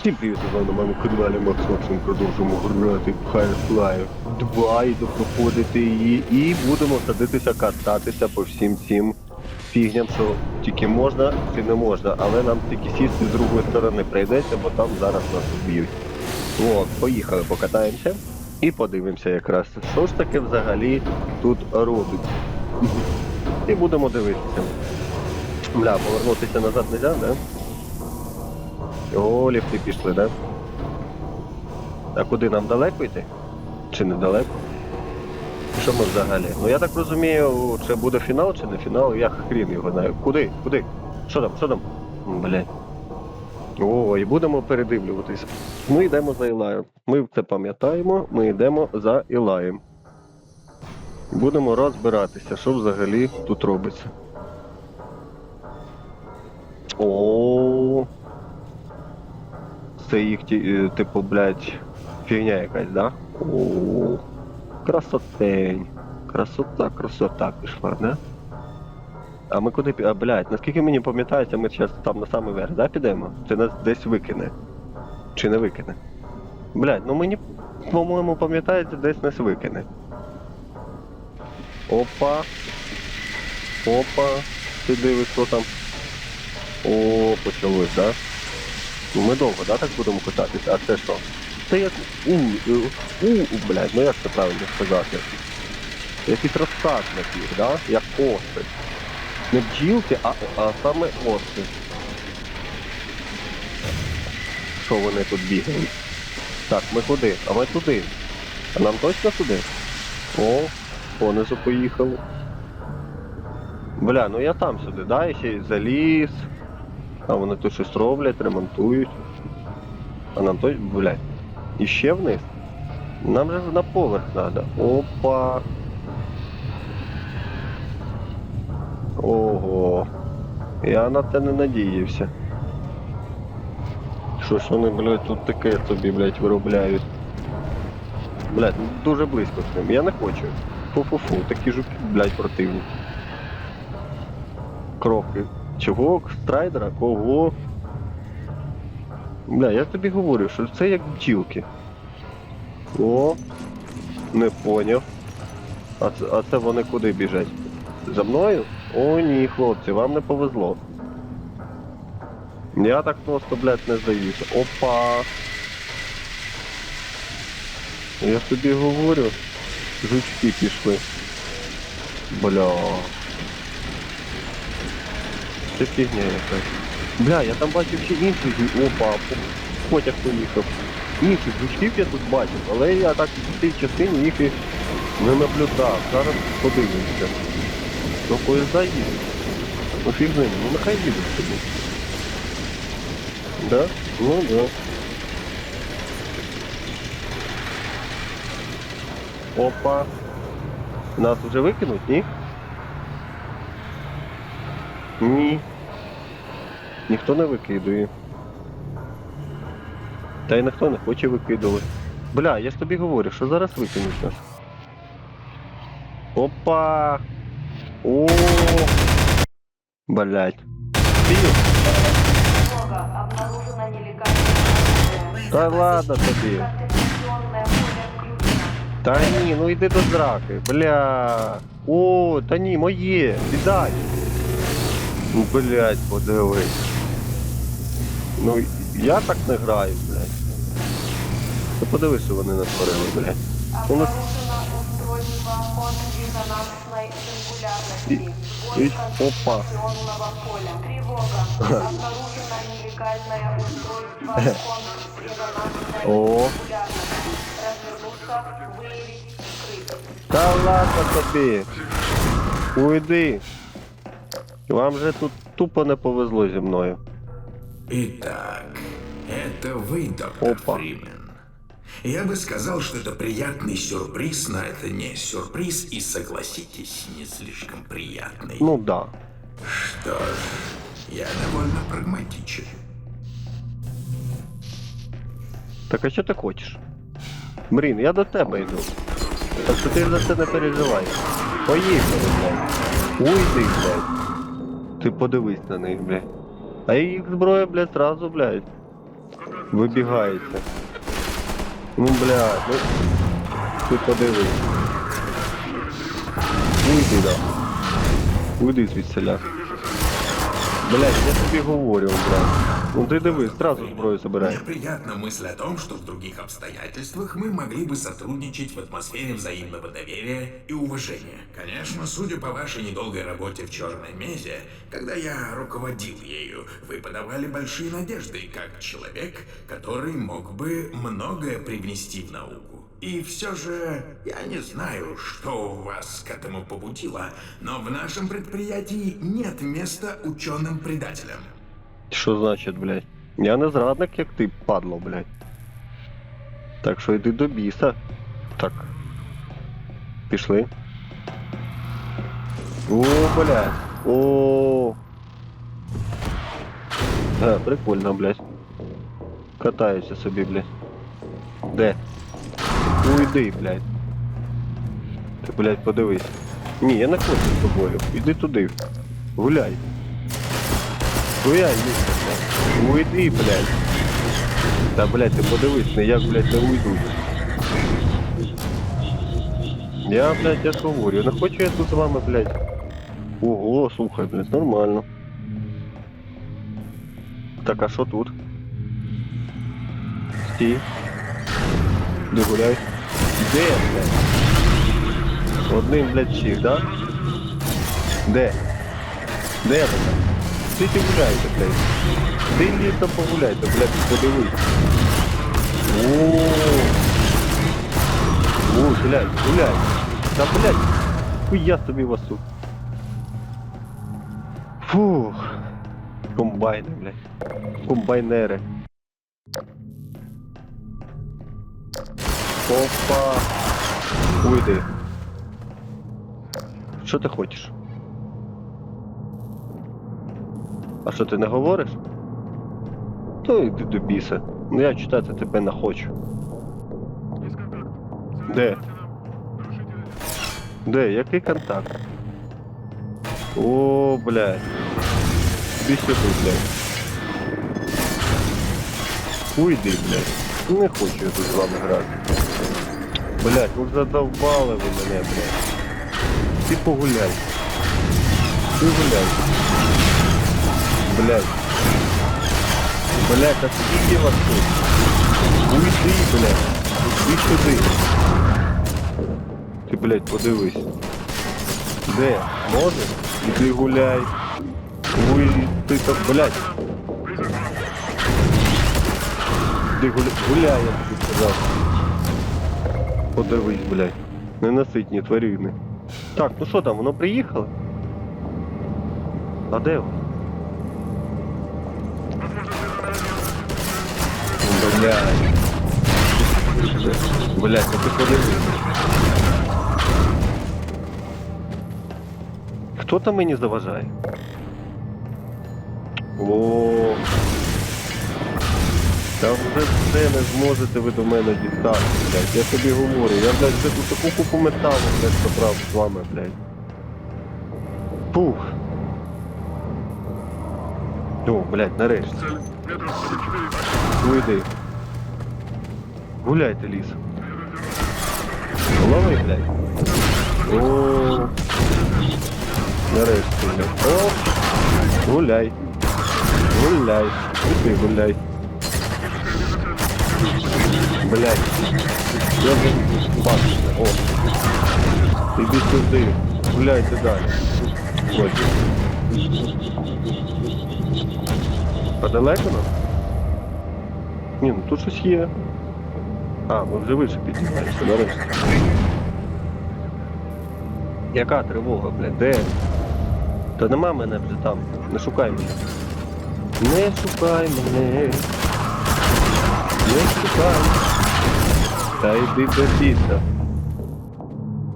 Всім привіт, з вами на моєму каналі Макс Максим продовжуємо грати в Half-Life 2 і допроходити її. І будемо садитися кататися по всім цим фігням, що тільки можна чи не можна, але нам тільки сісти з другої сторони прийдеться, бо там зараз нас вб'ють. От, поїхали, покатаємося і подивимося якраз, що ж таке взагалі тут робить. І будемо дивитися. Бля, повернутися назад не можна, да? О, ліфти пішли, да? А куди нам далеко йти? Чи недалеко? Що ми взагалі? Ну я так розумію, це буде фінал чи не фінал, я хрін його знаю. Куди? Куди? Що там? Що там? М, Блядь. О, і будемо передивлюватись. Ми йдемо за Ілаєм. Ми це пам'ятаємо, ми йдемо за Ілаєм. Будемо розбиратися, що взагалі тут робиться. О. Це їх е, типу, блядь, фігня якась, да? О. Красотень. Красота, красота пішла, да? А ми куди А, блядь, наскільки мені пам'ятається, ми зараз там на самий верх, да, підемо? Чи нас десь викине? Чи не викине? Блядь, ну мені, по-моєму, пам'ятається, десь нас викине. Опа. Опа. Ти дивись, що там. О, почалось, да? Ми довго, да, так будемо кататися? А це що? Це як у, у, у, блядь, ну як це правильно сказати? Якийсь розказ такий, да? Як оси. Не бджілки, а, а саме оси. Що вони тут бігають? Так, ми куди? А ми туди. А нам точно туди? О, понизу поїхали. Бля, ну я там сюди, да, і ще й заліз. А вони тут щось роблять, ремонтують. А нам той, блядь, іще вниз? Нам же на поверх треба. Опа. Ого. Я на це не надіявся. Що ж вони, блядь, тут таке собі, блядь, виробляють. Блядь, дуже близько з ним. Я не хочу. Фу-фу-фу, такі жуки, блядь, противні. Кроки. Чого? Страйдера? Кого? Бля, я тобі говорю, що це як бджілки. О, не поняв. А це, а це вони куди біжать? За мною? О, ні, хлопці, вам не повезло. Я так просто, блядь, не здаюся. Опа. Я ж тобі говорю. Жучки пішли. Бля. Це фігня якась. Бля, я там бачив ще інших Опа, по- потяг поїхав. Інших жучків я тут бачив, але я так в цій частині їх і не наблюдав. Зараз подивимося. Ну поїзда їдуть. Ну фіг з ними, ну нехай їдуть собі. Да? Ну да. Опа. Нас вже викинуть, ні? Ні. Ніхто не викидує. Та й ніхто не хоче викидувати. Бля, я ж тобі говорю, що зараз викинуть нас. Опа! О! Блять. Та ладно тобі. Та ні, ну йди до драки. Бля. О, та ні, моє. Віддай. Ну, блять, подивись. Ну, я так не граю, блядь. Ти подивись, що вони натворили, блядь. И- и- Сбой опа. О. Та ладно тобі. Уйди. Вам же тут тупо не повезло зі мною. Итак, это вы, доктор Опа. Фримен. Я бы сказал, что это приятный сюрприз, но это не сюрприз, и согласитесь, не слишком приятный. Ну да. Что ж, я довольно прагматичен. Так а що ти хочеш? Блін, я до тебе йду. Так що ти за це не переживай. Поїхали, блядь. Уйди, блядь. Ти подивись на них, блядь. А їх зброя, блядь, зразу, блядь. Вибігається. Ну, бля, ну. Ти подивись. Уйди, да. Уйди звідсіля. Блядь, я тобі говорю, блядь. Ну ти дивись, зразу зброю забирай. Мне приятна мысль о том, что в других обстоятельствах мы могли бы сотрудничать в атмосфере взаимного доверия и уважения. Конечно, судя по вашей недолгой работе в Черной Мезе, когда я руководил ею, вы подавали большие надежды, как человек, который мог бы многое привнести в науку. И все же, я не знаю, что у вас к этому побудило, но в нашем предприятии нет места ученым-предателям. Що значить, блядь? Я не зрадник, як ти, падло, блядь. Так що йди до біса. Так. Пішли. О, блядь. О. А, прикольно, блядь. Катаюся собі, блядь. Де? Уйди, блядь. Ти, блядь, подивись. Ні, я не хочу з тобою. Іди туди. Гуляй. Гуляй, місце. Уйди, блядь. Та, блядь, ти подивись, не як, блядь, не уйду. Я, блядь, я ж говорю, не хочу я тут з вами, блядь. Ого, слухай, блядь, нормально. Так, а що тут? Стій. Де гуляй? Де, блядь? Одним, блядь, всіх, да? Де? Де ви там? Тільки гуляйте, блядь. Ти літо погуляйте, блядь, подивись. О, О, блядь, гуляй. Та, блядь, хуя собі вас тут. Фух. Комбайни, блядь. Комбайнери. Опа. Уйди. Що ти хочеш? А що ти не говориш? То йди до біса. Ну я читати тебе не хочу. Де? Де? Який контакт? О, блядь. Іди сюди, блядь. Уйди, блядь. Не хочу я тут з вами грати. Блядь, ви задовбали ви мене, блядь. Ти погуляй. Ти гуляй. Блядь. Блядь, скільки вас тут? Уйди, блядь. Іди сюди. Ти, блядь, подивись. Де? Можеш? Іди гуляй. Уй, ти так, блядь. Іди гуляй, гуляй, я тобі сказав. Подивись, блядь. Ненаситні тварини. Так, ну що там, воно приїхало? А де воно? Блядь. Блядь, ну ти подивись. Хто там мені заважає? О. Та вже все не зможете ви до мене дістати, блядь. Я тобі говорю, я, блядь, вже тут таку купу металу, блядь, забрав з вами, блядь. Фух. О, блядь, нарешті. Уйди. Гуляйте ліс. Лови, блядь. О. Нарешті, блядь. О. Гуляй. Гуляй. І ти гуляй. Блядь. Я вже бачу. О. Іди сюди. Гуляйте далі. Ось. А далеко нам? Ні, ну тут щось є. А, ми вже вище піднімаємося, нарешті. Яка тривога, блядь, де? Та нема мене вже там. Не шукай мене. Не шукай мене. Не шукай. Та йди до біса.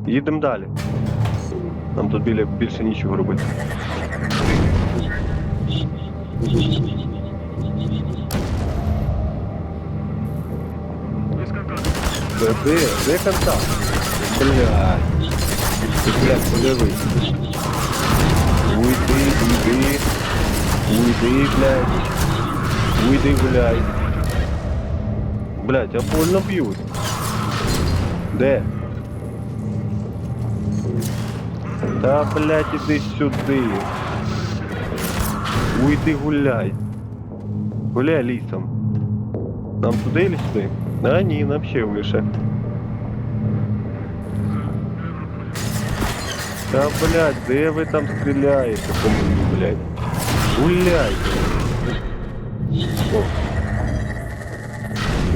Їдемо далі. Нам тут біля більше нічого робити. Де, де, контакт? Блядь. Ти, блядь, подивись. Уйди, уйди. Уйди, блядь. Уйди, гуляй. Блядь, я больно б'ють. Де? Та, блядь, іди сюди. Уйди гуляй. Гуляй лісом. Нам туди или сюди? А ні, нам ще вище. Та, блядь, де ви там стріляєте по мені, блядь? Гуляйте. О.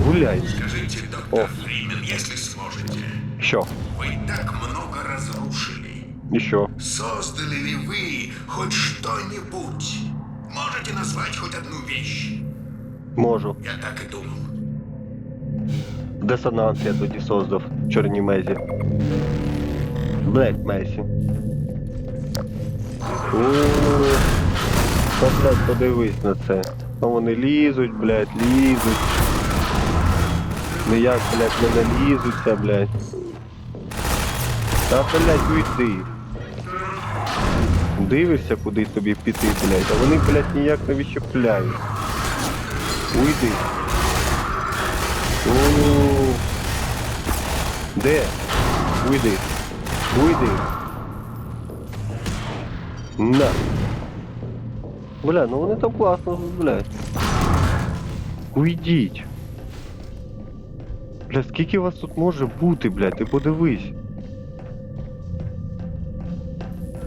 Гуляй. Скажите, доктор Фримен, если сможете, Що? вы так много разрушили. І що? Создали ли вы хоть что-нибудь? Можете назвать хоть одну вещь? Можу. Я так и думал. Десонанс я тоді создав в чорній мезі. Блек Месі. Та, подивись на це. А вони лізуть, блядь, лізуть. Ніяк, блядь, не налізуться, блядь. Та, блядь, уйди. Дивишся, куди тобі піти, блядь, а вони, блядь, ніяк не відщепляють. Уйди. Ууу. Де? Уйди. Уйди. На. Бля, ну вони там класно, блядь. Уйдіть. Бля, скільки вас тут може бути, блядь, ти подивись.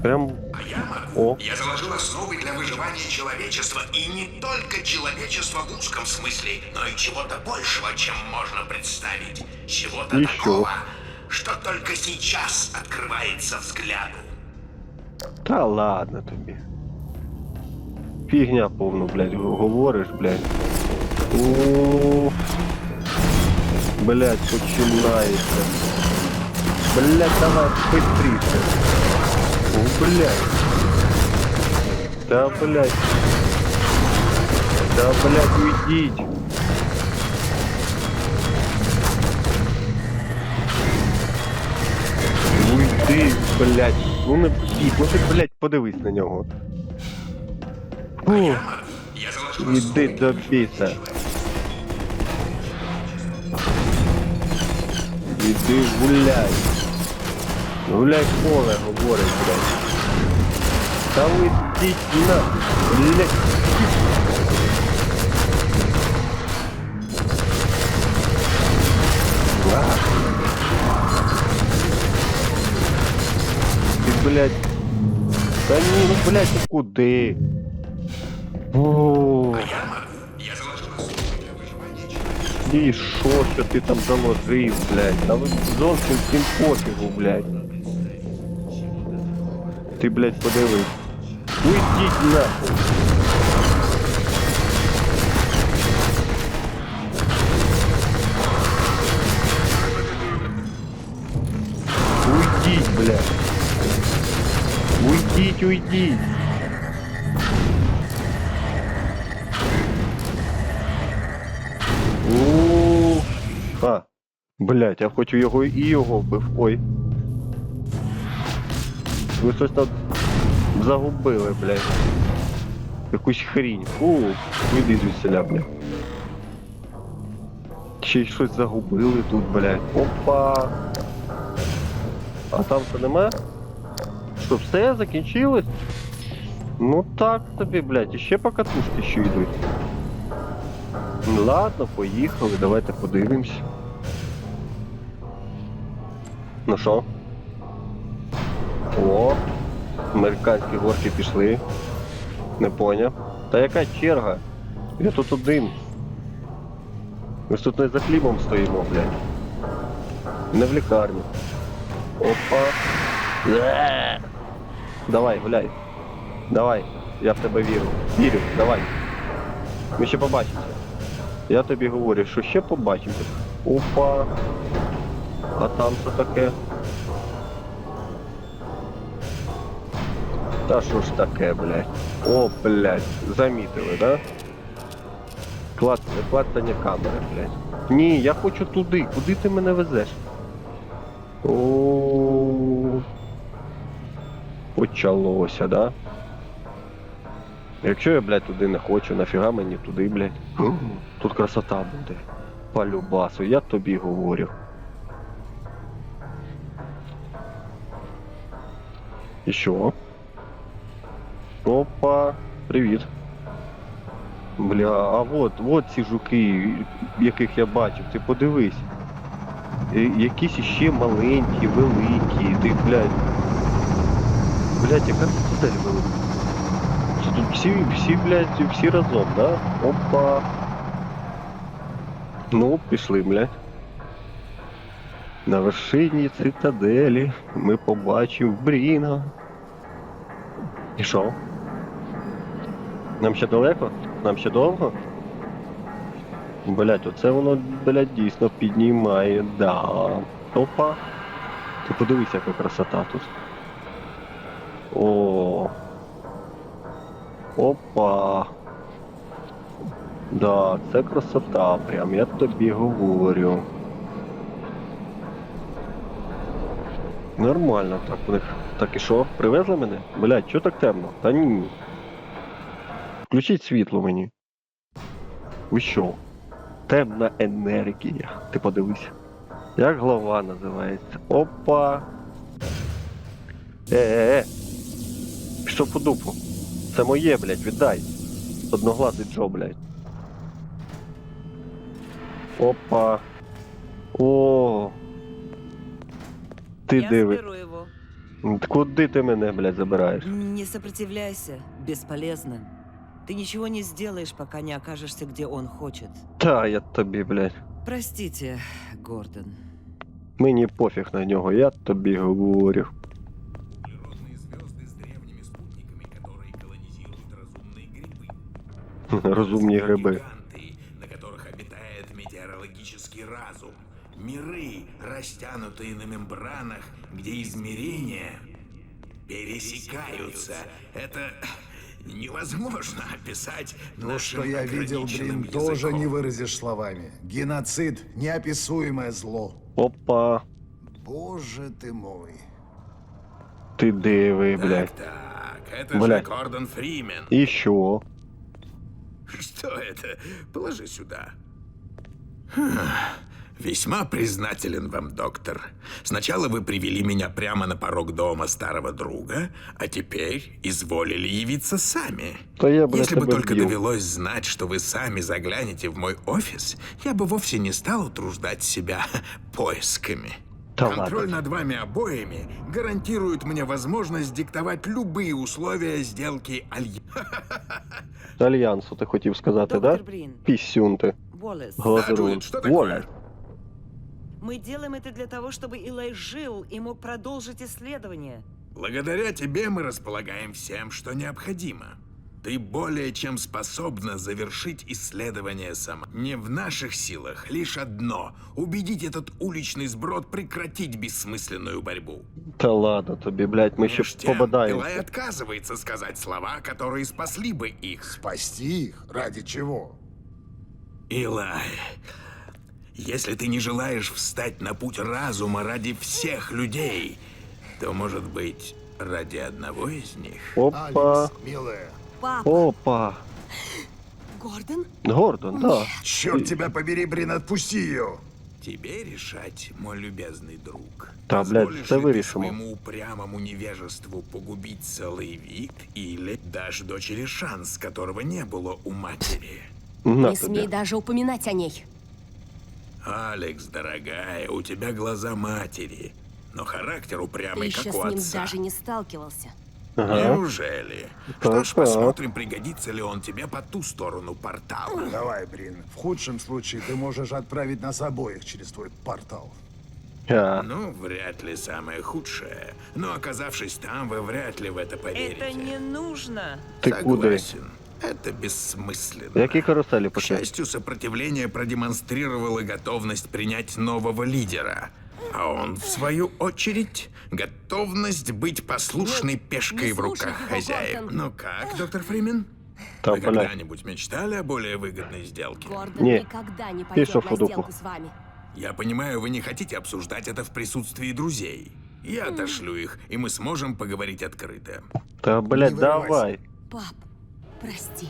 Прям. А я могу. О. Я заложил основы для выживания человечества, и не только человечества в узком смысле, но и чего-то большего, чем можно представить. Чего-то Еще. такого, что только сейчас открывается взгляду. Та ладно тобі. Фігня повну, блядь, г- говориш, блядь. О, блядь, починається. Блядь, давай быстріше. О, блядь. Та, блядь. Та, блядь, уйдіть. Уйди, блядь. Ну не бій, ну ти, блядь, подивись на нього. Фу, іди до біса. Іди гуляй. Гуляй поле, говорить, блядь. Та ви йдіть нахуй, блядь. А. Ти, блядь. Та ні, ну, блядь, ти куди? О, Я могу. Я заложил основы для выживания человечества. і що, що ти там Ти, блядь, подивись. Уйдіть нахуй. Уйдіть, блядь. Уйдіть, уйдіть. Блять, я хочу його і його вбив. Ой. Ви щось там загубили, блядь. Якусь хрінь. Фу, іди звідсіля, блядь. Ще й щось загубили тут, блядь. Опа. А там що нема? Що, все закінчилось? Ну так тобі, блядь, і ще по катушки ще йдуть. Ну ладно, поїхали, давайте подивимось. Ну що? О, американські горки пішли. Не поняв. Та яка черга? Я тут один. Ми ж тут не за хлібом стоїмо, блядь. Не в лікарні. Опа. Е. Давай, гуляй. Давай, я в тебе вірю. Вірю, давай. Ми ще побачимося. Я тобі говорю, що ще побачимося. Опа. А там що таке? Та що ж таке, блядь? О, блядь, замітили, да? Клац... Клацання камери, блядь. Ні, я хочу туди. Куди ти мене везеш? О. Почалося, да? Якщо я, блядь, туди не хочу, нафіга мені туди, блядь? Тут красота буде. По любасу, я тобі говорю. І що? Опа, привіт. Бля, а от, от ці жуки, яких я бачив, ти подивись. Е, Якісь іще маленькі, великі, ти, блядь. Блядь, яка це цель велика? Це Тут всі, всі, блядь, всі разом, да? Опа. Ну, пішли, блядь. На вершині цитаделі ми побачимо Бріна. І що? Нам ще далеко? Нам ще довго? Блять, оце воно, блядь, дійсно піднімає, да. Опа. Ти подивись, яка красота тут. О. Опа. Да, це красота, прям, я тобі говорю. Нормально так. Так і що? Привезли мене? Блять, чого так темно? Та ні. Включіть світло мені. Ви що? Темна енергія. Ти подивись. Як глава називається? Опа. Е-е-е. Пішов по дупу. Це моє, блядь, віддай. Одноглазий Джо, блядь. Опа. О. Ти Я диви. заберу его. Куди ти мене, блядь, забираєш? Не сопротивляйся, бесполезно. Ты ничего не сделаешь, пока не окажешься, где он хочет. Та я тобі, блядь. Простите, Гордон. Мені пофіг на нього, я тобі говорю. Природные звезды с древними спутниками, которые колонизируют разумные грибы. Розумні гриби. Гиганты, на которых обитает метеорологический разум. Миры, растянутые на мембранах, где измерения пересекаются. Это невозможно описать То, нашим что я видел, блин, тоже языком. не выразишь словами. Геноцид — неописуемое зло. Опа. Боже ты мой. Диви, Так, блядь. так, это Блядь. же Гордон Фримен. Що? Что это? Положи сюда. Хм, Весьма признателен вам, доктор. Сначала вы привели меня прямо на порог дома старого друга, а теперь изволили явиться сами. Та я, блядь, Если бы только вб'ю. довелось знать, что вы сами заглянете в мой офис, я бы вовсе не стал утруждать себя поисками. Та Контроль ладно. над вами обоими гарантирует мне возможность диктовать любые условия сделки Альи. Альянсу ти хотів сказати, да? Доктор Пісюн ти. Уоллес, Глазерун. Дует, что такое? Воля. Мы делаем это для того, чтобы Илай жил и мог продолжить исследование. Благодаря тебе мы располагаем всем, что необходимо. Ты более чем способна завершить исследование сама. Не в наших силах лишь одно — убедить этот уличный сброд прекратить бессмысленную борьбу. Та ладно тобі, блядь, ще Меж тем, Илай побадаємося. отказывается сказать слова, которые спасли бы их. Спасти их? Ради чего? Илай, если ты не желаешь встать на путь разума ради всех людей, то, может быть, ради одного из них? Опа. Алекс, милая. Папа, Опа. Гордон? Гордон, да. Черт тебя побери, Брин, отпусти ее. Тебе решать, мой любезный друг. Да, блядь, Позволишь це ли ты вирішимо. своему упрямому невежеству погубить целый вид или дашь дочери шанс, которого не было у матери? На Не смей тобі. даже упоминать о ней. Алекс, дорогая, у тебя глаза матери, но характер Ты упрямый, еще как с у ним отца. даже не сталкивался. Ага. Неужели? Что ж, Так-так. посмотрим, пригодится ли он тебе по ту сторону портала. Давай, Брин. В худшем случае ты можешь отправить нас обоих через твой портал. А, Ну, вряд ли самое худшее. Но оказавшись там, вы вряд ли в это поверите. Это не нужно. Куди? Согласен. Это бессмысленно. Які каруселі К пішли? счастью, сопротивление продемонстрировало готовность принять нового лидера. А он, в свою очередь, готовность быть послушной Нет, пешкой не в руках слушай его, хозяев. Гордон. Ну как, доктор Фримен? Та, Вы блядь. когда-нибудь мечтали о более выгодной сделке? Гордон Не. никогда не Ты пойдет что, на Фудуку? сделку с вами. Я понимаю, вы не хотите обсуждать это в присутствии друзей. Я отошлю их, и мы сможем поговорить открыто. Та, блядь, Не вырывайся. давай. Пап, прости.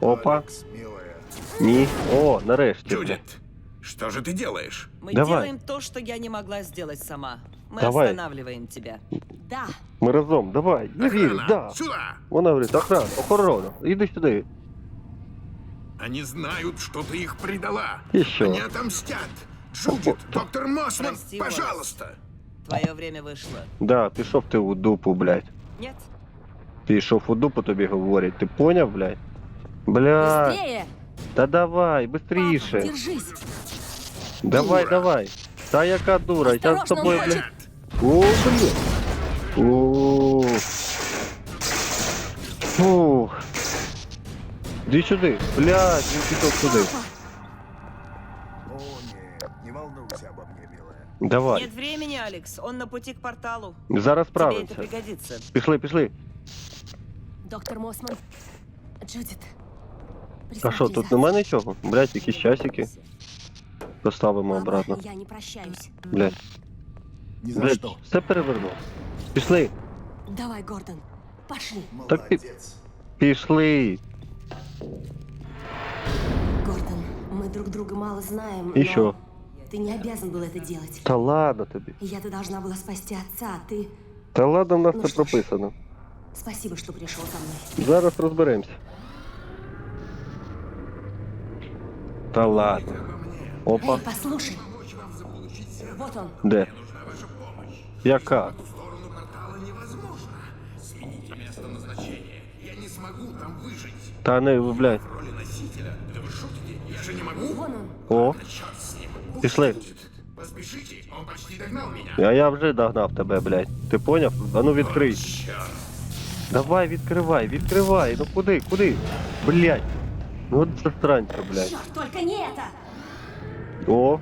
Опа. Алекс, милая. Ні. О, нарешті. блядь. Джудит, Что же ты делаешь? Мы Давай. делаем то, что я не могла сделать сама. Мы Давай. останавливаем тебя. Да. Ми разом, давай, я вірю, Охрана, да. сюда! Вона говорить, охрана, охорона, іди сюди. Они знают, что ты их предала. И что? Они отомстят. Джудит, доктор Мосман, Прости, Уоллес. пожалуйста. Твое время вышло. Да, пішов ти у дупу, блядь. Нет? Пішов у дупу тобі говорять, ти поняв, блядь? Блядь, Быстрее! та давай, Папа, быстріше. держись! Давай, дура. давай. Та яка дура, я з Осторожно, тобою, он блядь. хочет- О, блядь. О. Фух. Іди сюди, блядь, він пішов сюди. Папа! О, нет, не волнуйся обо мне, милая. Давай, Нет времени, Алекс. Он на пути к порталу. зараз Тебе это справимося. пригодится. Пішли, пішли. Доктор Мосман. Джудит. А що, присмотри тут за- нема нічого? Блядь, якісь часики. Поставимо Папа, обратно. я не прощаюсь. Блядь, Ни за блядь, что. все перевернув. Пішли, Давай, Гордон. Пошли. Так ты- Молодец. пішли. Гордон, мы друг друга мало знаем, И но чё? Ты не обязан был это делать. Та ладно тобі. Я-то должна была спасти отца, а ты... Та ладно, в нас Ну це що ж. прописано. Спасибо, что пришел за мной. Зараз розберемося. Та ладно. Опа, Эй, послушай. Вот он. де? Яка? В сторону портала невозможно. Смените место назначения. Я не смогу там выжить. Та не, блядь. В роли носителя. Да вы шутите? Я же не могу. Вон он. О, Черт с ним. Пішли. Поспешите, он почти догнал меня. а я вже догнав тебе, блядь. Ти поняв? А ну відкрий. Черт. Давай, відкривай, відкривай. Ну куди, куди? Блядь. Ну от засранця, блядь. Черт, только не это! О.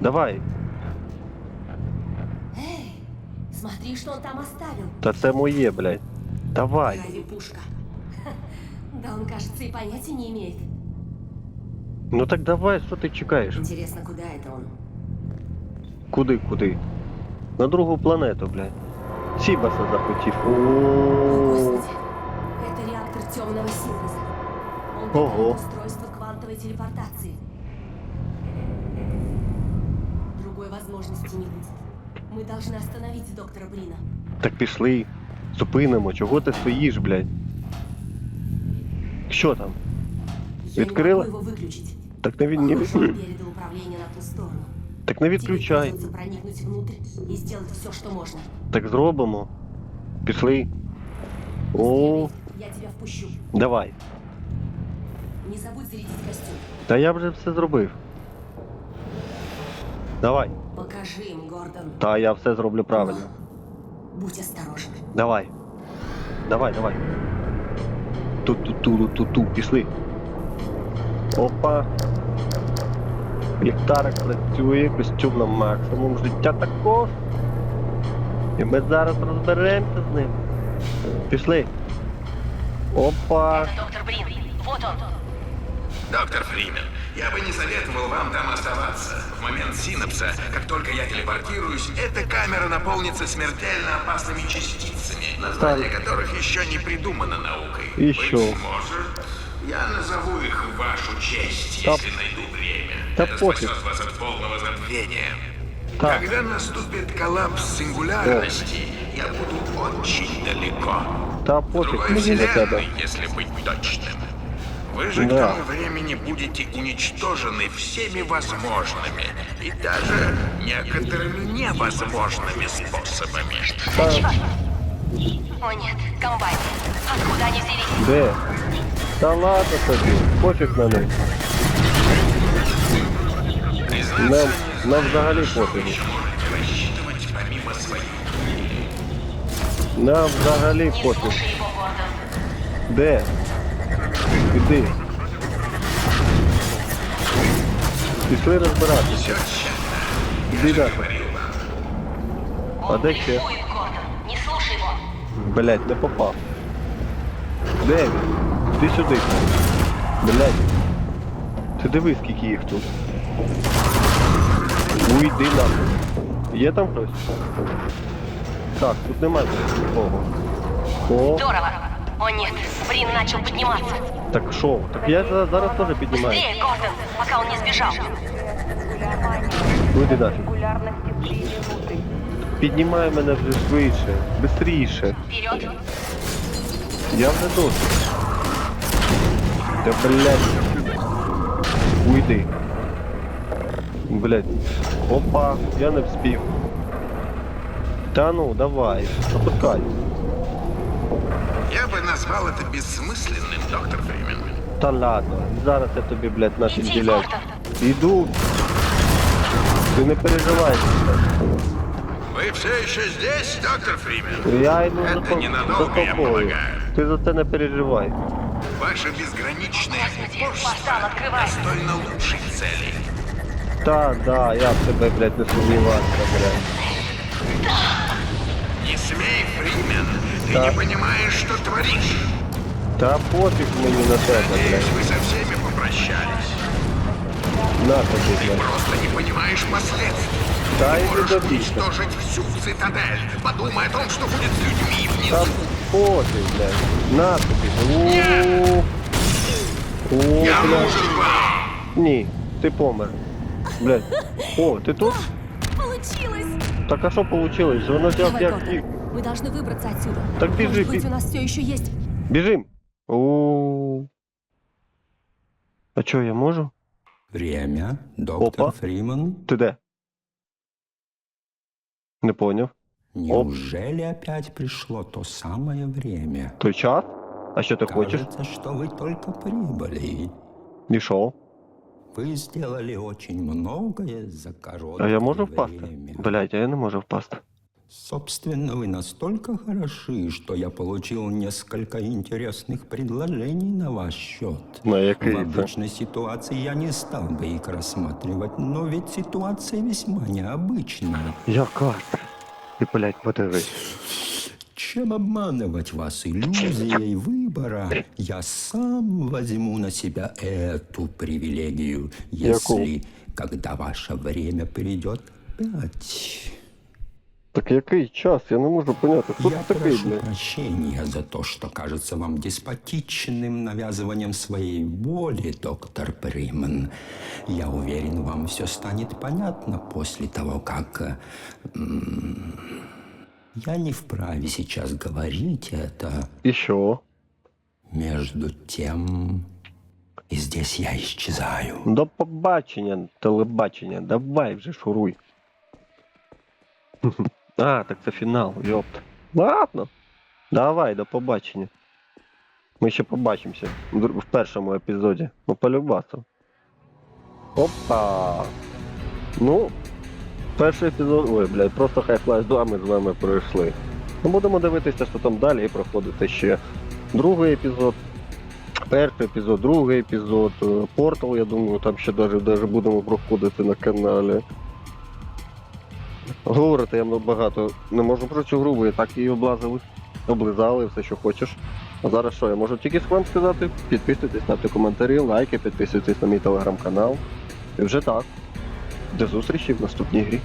Давай. Эй, смотри, что он там оставил. Та це моє, блядь. Давай. Ради пушка. Ха, Да он, кажется, и понятия не имеет. Ну так давай, що ти чекаєш? Интересно, куда это он? Куди, куди? На другу планету, блядь. Сібаса захотів. О, О. Господи. Это реактор темного синтеза. Он Ого. питает устройство квантовой телепортации. Другой возможности не будет. Мы должны остановить доктора Брина. Так пішли. Зупинимо, чого ти стоїш, блядь? Що там? Я Открыла? не могу его выключить. Так не, від... не... Похоже, он передал управление на ту сторону. Так не Теперь відключай. придется проникнуть внутрь и сделать все, что можно. Так зробимо. Пішли. О, Я тебя впущу. давай. Не забудь зарядить костюм. Та я вже все зробив. Давай. Покажи им, Гордон. Та я все зроблю правильно. Будь осторожен. Давай. Давай, давай. Ту-ту-ту-ту-ту, пішли. Опа. Ліхтарик працює, костюм на максимум, життя також. І ми зараз розберемося з ним. Пішли. Опа. Доктор Брин, вот он. Доктор Фримен, я бы не советовал вам там оставаться. В момент синапса, как только я телепортируюсь, эта камера наполнится смертельно опасными частицами, название которых еще не придумано наукой. Еще. Быть может, я назову их в вашу честь, если найду время. да Это пофиг. спасет вас от полного забвения. Так. Когда наступит коллапс сингулярности, я буду очень далеко. Та В пофіг другой мені на тебе. вселенной, если быть точным. Вы же Да. к тому времени будете уничтожены всеми возможными и даже некоторыми невозможными способами. Та, О нет, комбайн. Откуда они взялись? де? Та ладно тобі, пофіг на них. Нам, Признаться, Нам взагалі пофігу. Нам взагалі пофіг. Де? Іди. Пішли розбиратися. Іди вам. А де ще? Блять, не попав. Де він? Ти сюди. Блять. Ти дивись, скільки їх тут. Уйди нахуй. Є там хтось? Так, тут немає нікого. О, Здорово. О нет, Брин начал подниматься. Так що? Так я за- зараз теж піднімаю. Быстрее, Гордон, пока он не сбежал. Іди нафіг. Регулярности 3 минуты. Піднімай мене вже швидше, швидше. Вперед. Я вже тут. Та блядь. Уйди. Блядь. Опа, я не вспів. Та ну, давай, запускай. Я бы назвал это бессмысленным, доктор Фримен. Та ладно, зараз я тобі, блядь, нафіг Иди, діляю. Гордон. Іду. Ти не переживай. Вы все еще здесь, доктор Фримен? Я йду за, Это то- ненадолго, за я тобою. полагаю. Ти за це не переживай. Ваше безграничное упорство Портал открывается. достойно лучшей цели. Та, да, я в тебе, блядь, не сумнівався, блядь. Не смей, Фримен. Ты Да. не понимаешь, что творишь. Та пофіг мені на тебе, Надеюсь, блядь. вы со всеми попрощались. На тобі, Ты блядь. просто не понимаешь последствий. Да, Ты иди можешь добейся. уничтожить всю цитадель. Подумай о том, что будет с людьми Та внизу. пофіг, блядь. На тобі. О, О, Я блядь. нужен вам. Ні, ти помер. Блядь. О, ти тут? Получилось! Так а що получилось? Воно як Давай, як Гордон, ті- мы должны выбраться отсюда. Так бежи, Может быть, бе- у нас все еще есть. Біжим. О. А чо, я можу? Время, доктор Опа. Фриман. Ти де? Не поняв. Неужели опять пришло то самое время? Той час? А що ти хочеш? Кажется, что вы только прибыли. І що? Вы сделали очень многое за короткое А я можу впасти? время. Блядь, а я не можу впасти. Собственно, вы настолько хороши, что я получил несколько интересных предложений на ваш счет. На В який це? обычной ситуации я не стал бы их рассматривать, но ведь ситуация весьма необычная. Яка це? Ти, блядь, подивись. Чем обманывать вас иллюзией выбора, я сам возьму на себя эту привилегию, если, когда ваше время придет опять. Так який час? Я не можу поняти. Хто Я такий, прошу блядь? прощения за то, что кажется вам деспотичным навязыванием своей воли, доктор Приман. Я уверен, вам все станет понятно после того, как... Я не вправе сейчас говорить это. Що? Между тем, и здесь я исчезаю. До побачення, телебачення. Давай вже шуруй. А, так це фінал, йопт. Ладно. Давай, до побачення. Ми ще побачимося в дру- в першому епізоді. Ну, полюбасом. Опа. Ну, перший епізод. Ой, блядь, просто Half-Life 2 ми з вами пройшли. Ну, будемо дивитися, що там далі, і проходити ще Другий епізод. Перший епізод, другий епізод, е, Портал, я думаю, там ще даже, даже будемо проходити на каналі. Говорити я багато не можу про цю гру, ви і так її облазили, облизали, все, що хочеш. А зараз що, я можу тільки вам сказати? Підписуйтесь, ставте коментарі, лайки, підписуйтесь на мій телеграм-канал. І вже так. До зустрічі в наступній грі.